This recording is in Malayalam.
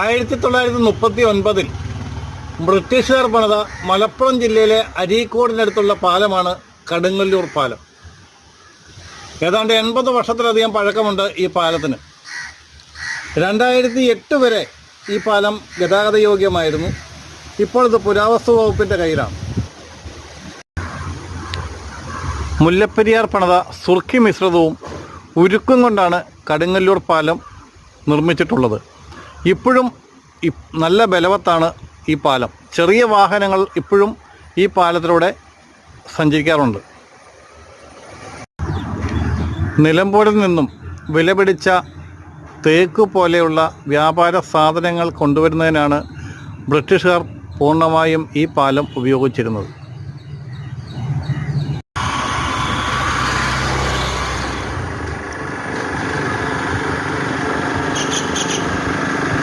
ആയിരത്തി തൊള്ളായിരത്തി മുപ്പത്തി ഒൻപതിൽ ബ്രിട്ടീഷുകാർ പണിത മലപ്പുറം ജില്ലയിലെ അരീക്കോടിനടുത്തുള്ള പാലമാണ് കടുങ്ങല്ലൂർ പാലം. ഏതാണ്ട് എൺപത് വർഷത്തിലധികം പഴക്കമുണ്ട് ഈ പാലത്തിന്. രണ്ടായിരത്തി എട്ട് വരെ ഈ പാലം ഗതാഗത യോഗ്യമായിരുന്നു ഇപ്പോൾ ഇത് പുരാവസ്തു വകുപ്പിന്റെ കയ്യിലാണ്. മുല്ലപ്പെരിയാർ പണിത സുർഖി മിശ്രിതവും ഉരുക്കും കൊണ്ടാണ് കടുങ്ങല്ലൂർ പാലം നിർമ്മിച്ചിട്ടുള്ളത്. ഇപ്പോഴും നല്ല ബലവത്താണ് ഈ പാലം. ചെറിയ വാഹനങ്ങൾ ഇപ്പോഴും ഈ പാലത്തിലൂടെ സഞ്ചരിക്കാറുണ്ട്. നിലമ്പൂരിൽ നിന്നും വിലപിടിച്ച തേക്ക് പോലെയുള്ള വ്യാപാര സാധനങ്ങൾ കൊണ്ടുവരുന്നതിനാണ് ബ്രിട്ടീഷുകാർ പൂർണമായും ഈ പാലം ഉപയോഗിച്ചിരുന്നത്.